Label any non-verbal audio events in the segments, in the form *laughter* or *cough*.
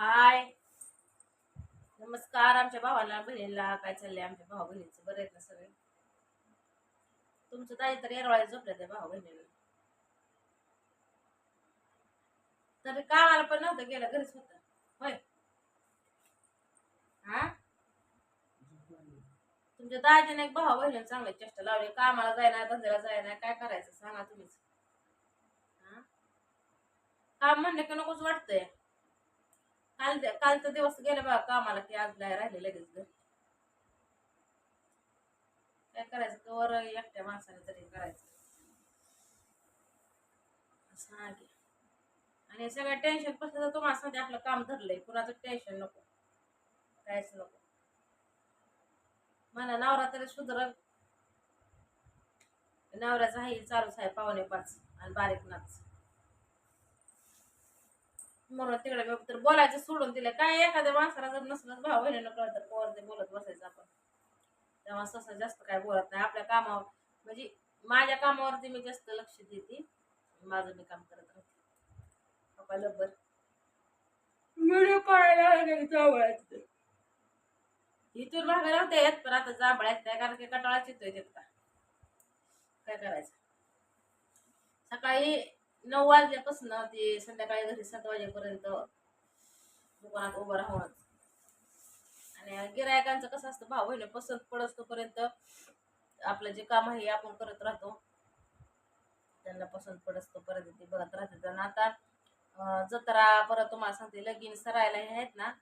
हाय. नमस्कार आमच्या भावाला बहिणीला. काय चाललंय आमच्या भाऊ बहिणीचं? बरं आहेत ना सगळे? तुमचं ताई तर येरवाळ्या झोपल्या त्या भाऊ बहिणीला. तरी कामाला पण नव्हतं गेलं घरीच होतं. होय? हा? तुमच्या दाजीने एक भाऊ बहिणीला चांगले चेष्टा लावली. कामाला जायना धंद्याला जायना काय करायचं सांगा तुम्हीच. हा? काम म्हणलं की नकोच वाटतंय. काल कालचा दिवस गेला बघा कामाला की आज नाही राहिले लगेच घरी. काय करायचं? कवर एकट्या माणसाने तरी करायचं. असं आहे. आणि सगळं टेन्शन कसं तर तुम्हाला सांगते आपलं काम धरलंय. कुणाचं टेन्शन नको. कायच नको. मला नवरा तरी सुधरल. नवऱ्याचा आहे चालूच आहे पावणे पाच आणि बारीक नाच. म्हणून तिकडे तर बोलायचं सोडून दिलं काय एखाद्या माणसाला जर नसलं भाव बहिणीनं कळत तर पोर ते बोलत बसायचं आपण. तेव्हा सहसा जास्त काय बोलत नाही. आपल्या कामावर म्हणजे माझ्या कामावरती मी जास्त लक्ष देते. माझं मी काम करत राहते. लब्बर व्हिडिओ काढायला जावळायचं इथून मागे नव्हते येत पण आता जांभळ्यात काय कारण की कटाळाच येतोय तिथं का काय करायचं? सकाळी नऊ वाजल्यापासून ते संध्याकाळी घरी सात वाजेपर्यंत दुकानात उभं राहून. आणि गिरायकांचं कसं असतं भाव होईल पसंत पडतोपर्यंत आपलं जे काम आहे आपण करत राहतो. त्यांना पसंत पडतोपर्यंत ते बघत राहते आणि आता जत्रा परत तुम्हाला सांगते लगीन सरायला हे आहेत ना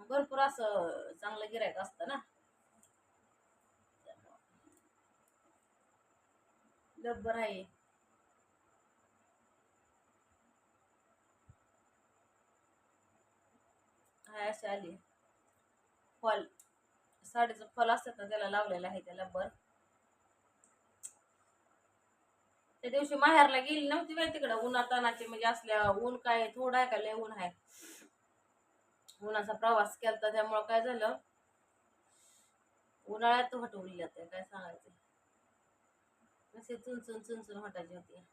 भरपूर असं चांगलं गिरायक असतं ना. डब्बर आहे. हाय अशी आले. फॉल साडीचं फॉल असतात ना त्याला लावलेलं आहे त्याला बर. त्या दिवशी माहेरला गेली नव्हती बाई तिकडं उन्हातानाची म्हणजे असल्या ऊन काय थोडं आहे का लय ऊन आहे. उन्हाचा प्रवास केला त्यामुळं काय झालं? उन्हाळ्यात हटवली जाते काय सांगायचं. असे चुनचुन चुनचुन हटायची होती.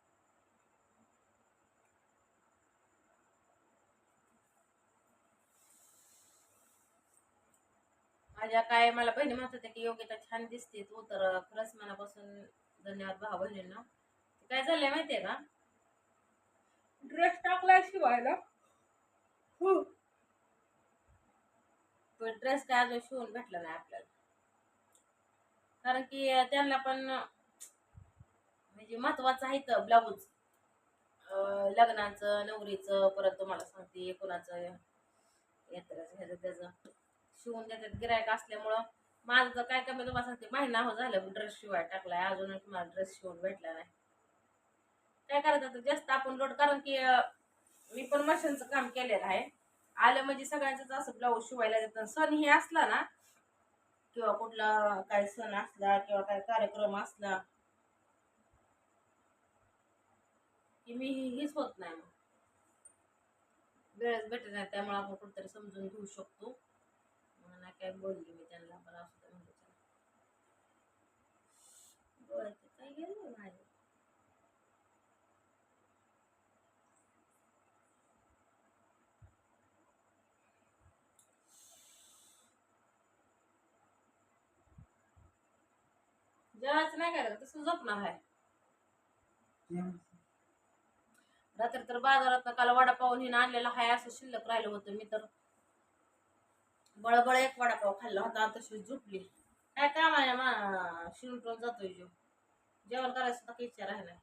माझ्या काय मला बहिणी म्हणत होत्या की योग्यता छान दिसते तू तर खरंच मनापासून धन्यवाद भाऊ बहिणींना काय झालंय माहितीये का? ड्रेस टाकलाय शिवायला. हो. ड्रेस काय अजून शिवून भेटला नाही आपल्याला. कारण की त्यांना पण म्हणजे महत्वाचं आहे तर ब्लाऊज लग्नाचं नवरीचं परत तुम्हाला सांगते कोणाचं यात्रेचं ह्याचं त्याचं. शिवून देतात. गिरायक असल्यामुळं माझं तर काय कमी तुम्हाला सांगते. महिना हो झालं ड्रेस शिवाय टाकलाय. अजून मला ड्रेस शिवून भेटला नाही. काय करायचं आता? जास्त आपण लोड कारण की मी पण मशीनचं काम केलेलं आहे. आलं म्हणजे सगळ्यांचंच असं ब्लाऊज शिवायला देतात. सण हे असला ना किंवा कुठला काय सण असला किंवा काय कार्यक्रम असला की मी हेच होत नाही. मग वेळच भेटत नाही. त्यामुळे आपण कुठेतरी समजून घेऊ शकतो. काय बोलली मी त्यांना पण असं ते म्हणलं बोलायचं काय गेलं माझं जेवायचं नाही करायचं तसं झोपणार आहे. रात्री तर बाजारात काल वडापाव हिनं आणलेला हाय असं शिल्लक राहिलं होतं मी तर. बळबळ एक वडापाव खाल्ला होता तशी झोपली. काय काम आहे मा? शिवटून जातोय जो. जेवण करायचं तर काही इच्छा राहिला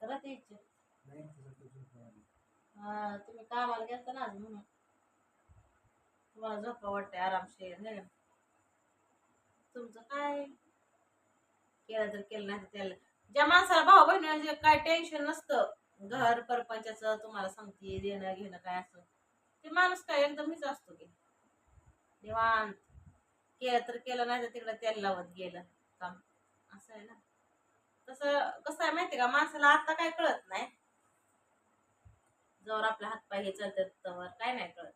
करा ते इच्छा. हा तुम्ही कामाला गेलता ना आज म्हणून. तुम्हाला झोपा वाटते आरामशीर नाही का तुमचं काय? केलं तर केलं नाही तर त्याला. ज्या माणसाला भाऊ बहिणी म्हणजे काय टेन्शन नसतं. घर परपंचाचं तुम्हाला सांगते देणं घेणं काय असं. ते माणूस काय एकदम मीच असतो की. निवांत. केलं तर केलं नाही तर तिकडं तेल लावत गेलं. काम. असं आहे ना. तसं कसं आहे माहिती का? माणसाला आता काय कळत नाही. जवळ आपला हातपाय हे चालतात तवर. काय नाही कळत.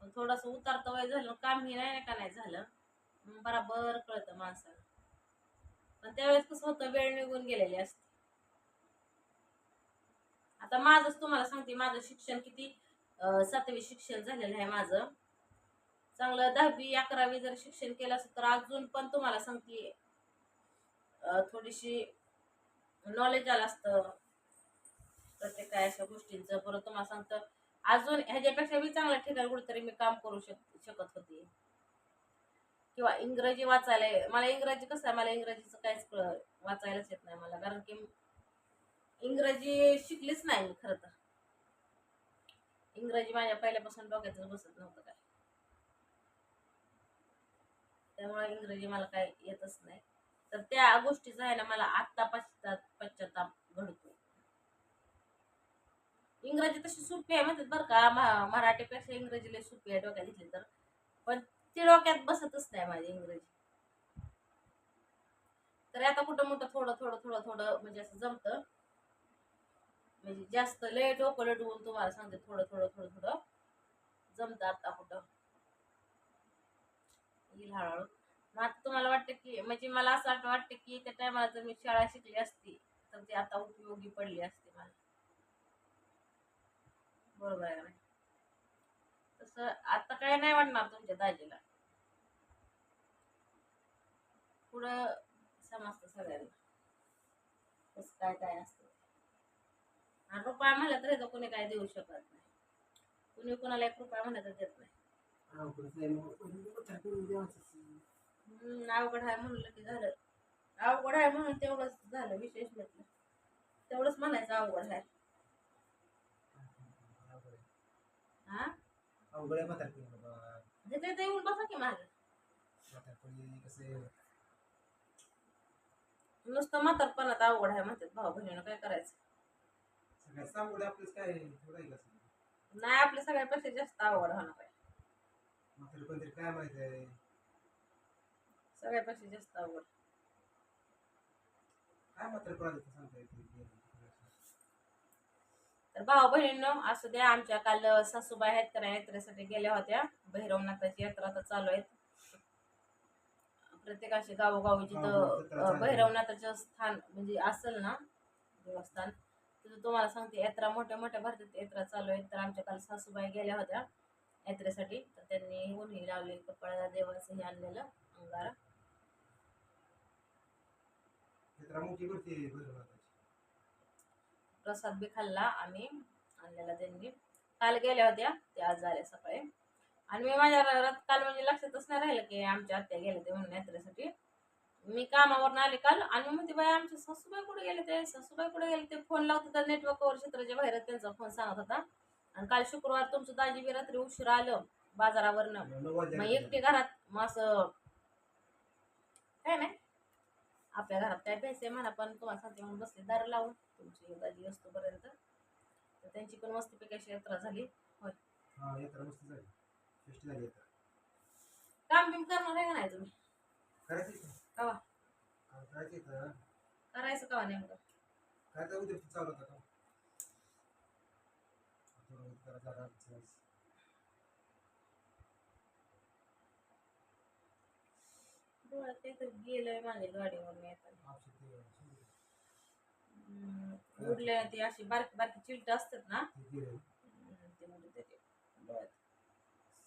पण थोडंसं उतारतं वय झालं काम हे नाही का नाही झालं मग बराबर कळतं माणसाला. पण त्यावेळेस कसं होतं वेळ निघून गेलेली असते. आता माझंच तुम्हाला सांगते माझं शिक्षण किती सातवी शिक्षण झालेलं आहे माझं. चांगलं दहावी अकरावी जर शिक्षण केलं असेल तर अजून पण तुम्हाला सांगते. थोडीशी नॉलेज आलं असतं. प्रत्येक काय अशा गोष्टींचं. परत तुम्हाला सांगतं अजून ह्याच्यापेक्षा बी चांगल्या ठिकाणी कुठेतरी मी काम करू शक शकत होती. किंवा इंग्रजी वाचायला मला इंग्रजी कसं आहे मला इंग्रजीचं काहीच वाचायलाच येत नाही मला. कारण की इंग्रजी शिकलीच नाही मी खरं तर. इंग्रजी माझ्या पहिल्यापासून डोक्यातच बसत नव्हतं काय. त्यामुळे इंग्रजी मला काय येतच नाही. तर त्या गोष्टीचा आहे ना मला आत्ता पश्चात पश्चाताप घडतो इंग्रजी तशी सोपी आहे म्हणतात बरं का मराठीपेक्षा इंग्रजीला सोपी आहे डोक्यात घेतली तर. पण ती डोक्यात बसतच नाही माझी इंग्रजी. तर आता कुठं मोठं थोडं थोडं थोडं थोडं म्हणजे असं जमतं. म्हणजे जास्त लय डोकं लटवून तुम्हाला सांगते थोडं थोडं थोडं थोडं. जमतं आता कुठं? येईल हळूहळू. मग आता तुम्हाला वाटतं की म्हणजे मला असं वाटतं वाटतं की त्या टायमाला जर मी शाळा शिकली असती तर ती आता उपयोगी पडली असती मला. बरोबर आहे तसं आता काय नाही वाटणार तुमच्या दाजीला. पुढं समजतं सगळ्यांना. कसं काय काय असतं. आणि रुपया म्हणलं तर इथं कोणी काय देऊ शकत नाही. कुणी कोणाला एक रुपया म्हणलं तर देत नाही. हम्म, अवघड आहे म्हणलं की झालं. अवघड आहे म्हणून तेवढंच झालं विशेष म्हटलं. तेवढंच म्हणायचं अवघड आहे. हा? अवघड आहे म्हातारपणी बाबा. तिथे इथे येऊन बसा की म्हातारपणी कसं नुसतं म्हातारपणात अवघड आहे म्हणतात. भाऊ बहिणीनं काय करायचं? सांगू आपलंच काय थोडं आहे कसं नाही आपल्या सगळ्यापेक्षा जास्त अवघड होणार आहे. म्हातारपण तरी काय माहीत आहे? सगळ्यापेक्षा जास्त अवघड काय सांगता येते तर भाऊ बहिणींनो असू द्या आमच्या काल सासूबाई आहेत तर यात्रेसाठी गेल्या होत्या. भैरवनाथाची यात्रा तर चालू आहेत. प्रत्येकाचे गावोगावी जिथं भैरवनाथाचं स्थान म्हणजे असेल ना देवस्थान तिथं तुम्हाला सांगते यात्रा मोठ्या मोठ्या भारतात. यात्रा चालू आहेत तर आमच्या काल सासूबाई गेल्या होत्या यात्रेसाठी. तर त्यांनी उन्ही लावले कपाळाला देवाचं हे आणलेलं अंगारा. प्रसाद बी खाल्ला आम्ही आणलेला त्यांनी. काल गेल्या होत्या ते आज झाल्या सकाळी. आणि मी माझ्या काल म्हणजे लक्षातच नाही राहिलं की आमच्या आत्या गेले ते म्हणून यात्रेसाठी. मी कामावरून आले काल आणि म्हणते बाई आमचे सासूबाई कुठे गेले ते? सासूबाई कुठे गेले ते? फोन लावत होता नेटवर्कवर क्षेत्राच्या बाहेर त्यांचा फोन सांगत होता. आणि काल शुक्रवार तुमचं दाजी बी रात्री उशिरा आलं बाजारावरनं. मग एकटे घरात मग असं काय नाही. आपल्या घरात काय पैसे म्हणा पण तुम्हाला सांगते म्हणून बसले दार लावून. तुमची दाजी असतोपर्यंत तर त्यांची पण मस्तपैकी यात्रा झाली. हा यात्रा काम बिम करणार आहे का नाही तुम्ही? कवा? काय करायची कवा नेमकं? काय तर उद्या चालू होता का? थोडं डोळ्यात काहीतरी गेलंय माझ्या गाडीवर औषध ते हम्म, ती अशी बारकी बारकी चिलट असतात ना? ते गेलं. हम्म, ते उडते ते डोळ्यात.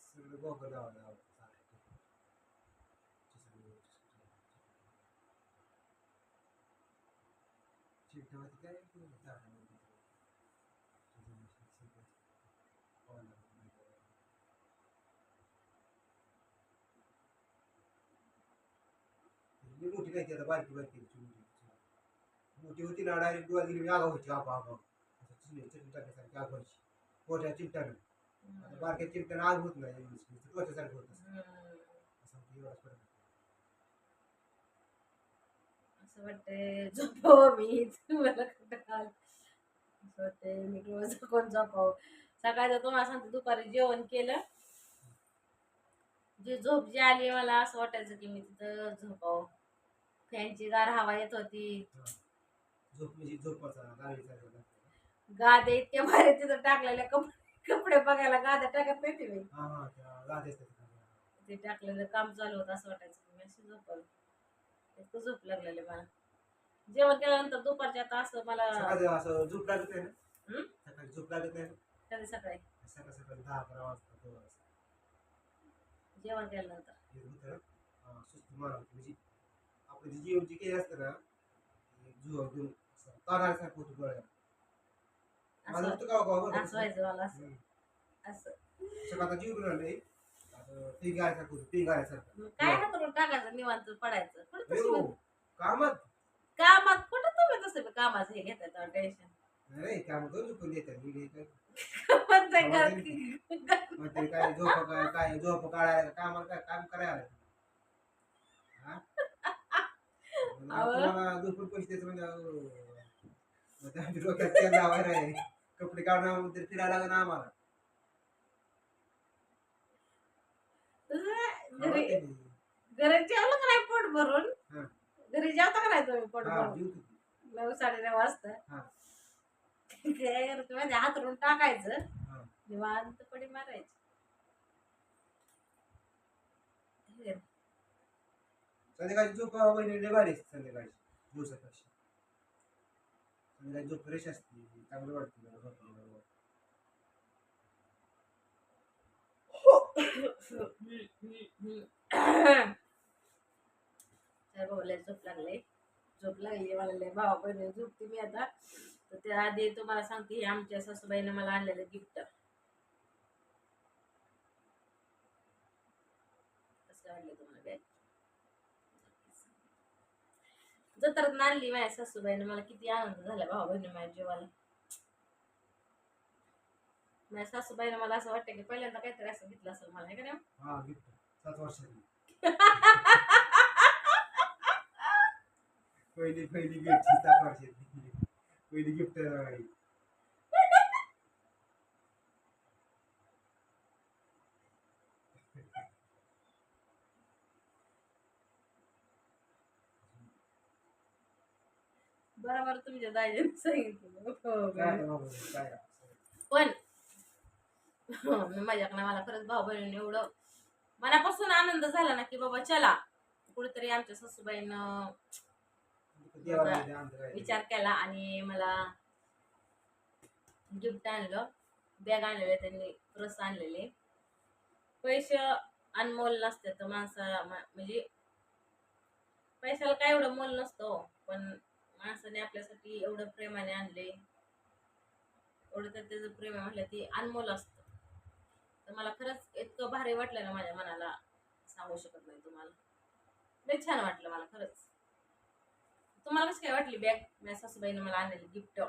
सगळं गोगल लावायला लावलं सारखं. सगळं चिकटवायचं काय ते झाडामध्ये. सगळं पावलं. लई मोठी काय ती आता बारकी बारकी चिमणी. मोठी होती ना डायरेक्ट डोळ्यात गेली आगा व्हायची आबा आबा असं चिमणी चिमणी टाकल्यासारखी आग व्हायची मोठ्या चिमट्यानं आता हम्म. बारक्या चिमट्यानं आग होत नाही त्वचासारखं होत असं हम्म. असं एवढाच फरक आहे. असं वाटतंय झोपावं मी. मला आला. असं वाटतंय मी रोज कोण झोपावं? सकाळचं तुम्हाला सांगते दुपारी जेवण केलं. जी झोप जी आली मला असं वाटायचं की मी तिथं झोपावं. फॅनची गार हवा येत होती. झोप म्हणजे झोपाचा गाद्या इतक्या भारी तिथं टाकलेल्या कपडे कपडे बघायला गाद्या टाकत नाही मी हा हा गादी असतात त्या. ते टाकलेलं काम चालू होतं असं वाटायचं मी अशी झोपावं. झोप लागलेली मला. जेवण केल्यानंतर दुपारच्या आता असं मला सकाळी असं झोप लागत नाही ना? हं? सकाळी झोप लागत नाही ना? कधी सकाळी? सकाळ सकाळी दहा अकरा वाजता दोन वाजता जेवण केल्यानंतर. हे होतं ना सुस्ती मारावं म्हणजे आपलं जे जेवण जे काही असतं ना ते जुवा घेऊन असं तारासारखं होतं डोळ्याला माझं असं होतं का गाव बरं असं व्हायचं मला असं. हम्म. असं. सगळं आता जीवन ते गायसारखं होतं ते गायसारखं काय ना करून टाकायचं निवांत पडायचं. कुठं तसं बी- कामात? कामात कुठं तुम्ही तसं बी कामाचं हे घेताय टेन्शन नाही काम करून पण देतात मी काय पण ते आवाज कर- येतो. मग ते काय झोप काय काय झोप काढायला कामाला काय काम करायला? हा? *laughs* मग अहो. तुम्हाला झोपून पैसे द्यायचे म्हणजे अहो, मग ते आमच्या डोक्यात तेल लावायला आहे. कपडे काढून फिरायला लागेल आम्हाला तसं हा, घरी ते. घरी जेवलं का नाही पोट भरून हा. घरी जेवता का नाही तुम्ही पोट भरून. नऊ साडे नऊ वाजता हा. आहे? हातरून टाकायचं हा. निवांत पडी मारायची हे. संध्याकाळची झोप वहिनी लय भारी असते संध्याकाळची दिवसापेक्षा संध्याकाळी झोप फ्रेश असते चांगलं वाटतं जरा झोपल्यावर. तर भाऊला झोप लागले. झोप लागली मला लय भावा बहिणी झोपते मी आता. तर त्या आधी तुम्हाला सांगते हे आमच्या सासूबाईने मला आणलेलं गिफ्ट कसं वाटलं तुम्हाला बॅग जत्रात आणली माझ्या सासूबाईने मला किती आनंद झाला भावा बहिणी माझ्या जीवाला. माझ्या सासूबाईने मला असं वाटतं की पहिल्यांदा काहीतरी असं घेतलं असेल मला हे का नाही हा गिफ्ट सात वर्षांनी पहिली पहिली गिफ्ट सात वर्षांनी पहिली गिफ्ट बरोबर तुमच्या दाजीने सांगितलं हो, काय बरं. बाबा, काय पण *laughs* मी माझ्याकडनं मला खरंच भाऊ बहिणीने एवढं मनापासून आनंद झाला ना की बाबा चला. कुठेतरी आमच्या सासूबाईनं देवाला. विचार केला आणि मला गिफ्ट आणलं. बॅग आणलेले त्यांनी प्रस आणलेले. पैसे अनमोल नसते तर माणसा मा- म्हणजे पैशाला काय एवढं मोल नसतो पण माणसाने आपल्यासाठी एवढं प्रेमाने आणले. एवढं तर त्याचं प्रेम आहे म्हटलं ते अनमोल असतं. तर मला खरंच इतकं भारी वाटलं ना माझ्या मनाला. सांगू शकत नाही तुम्हाला. लय छान वाटलं मला खरंच. तुम्हाला कशी काय वाटली बॅग? माझ्या सासूबाईने मला आणलेली गिफ्ट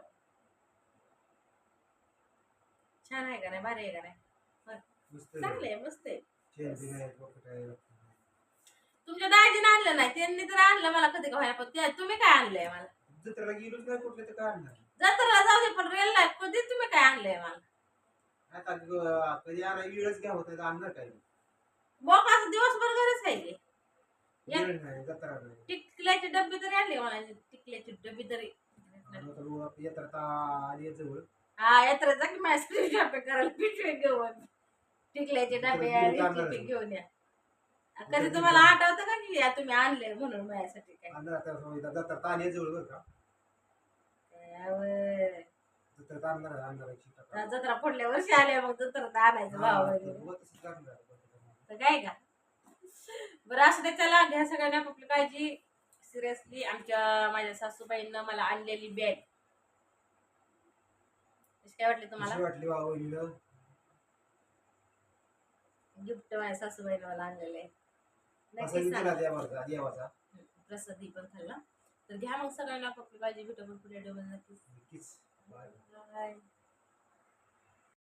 छान आहे का नाही? भारी आहे का नाही. चांगलं आहे मस्त आहे. तुमच्या दाजीने आणलं नाही त्यांनी तर आणलं मला कधी का पण तुम्ही काय आणलंय मला? जत्रेला गेलोच नाही कुठले तर काय आणणार? जत्रेला जाऊ दे पण रेल नाही कधी तुम्ही काय आणलंय मला? आता ग- कधी वेळच घ्या होता आणणार काय? बोक असं दिवसभर घरीच आहे की. या. वेळ नाही जत्रा नाही. टिकल्याची डब्बी तरी आणली मला टिकल्याची डब्बी तरी. आणि आता बघू आपली यात्रा आता आली आहे जवळ. हा यात्रा जा की माझ्या शॉपिंग करायला. पिशवी घेऊन. टिकल्याचे डबे आणि टिकली. घेऊन या. कधी तुम्हाला आठवतं का की या तुम्ही आणले म्हणून माझ्यासाठी काय? आणणार आता समजा जत्रा तर आली आहे जवळ बरं का. जत्रा आहे, पुढल्या वर्षी आल्या मग जत्रा आणायचं हा, तर बघू आहे. तर काय का? बरं असं ते चला घ्या सगळ्यांनी आपली काळजी. सिरियसली आमच्या माझ्या सासूबाईंना मला आणलेली बॅग कशी काय वाटली तुम्हाला? कशी वाटली वा वहिनीनं गिफ्ट माझ्या सासूबाईने मला आणलेलं. आहे असा नक्कीच विचार सांगा. प्रसादी पण खाल्ला तर घ्या मग सगळ्यांना आपली काळजी भेटू पण पुढे डबल नक्कीच. नक्कीच. 哎。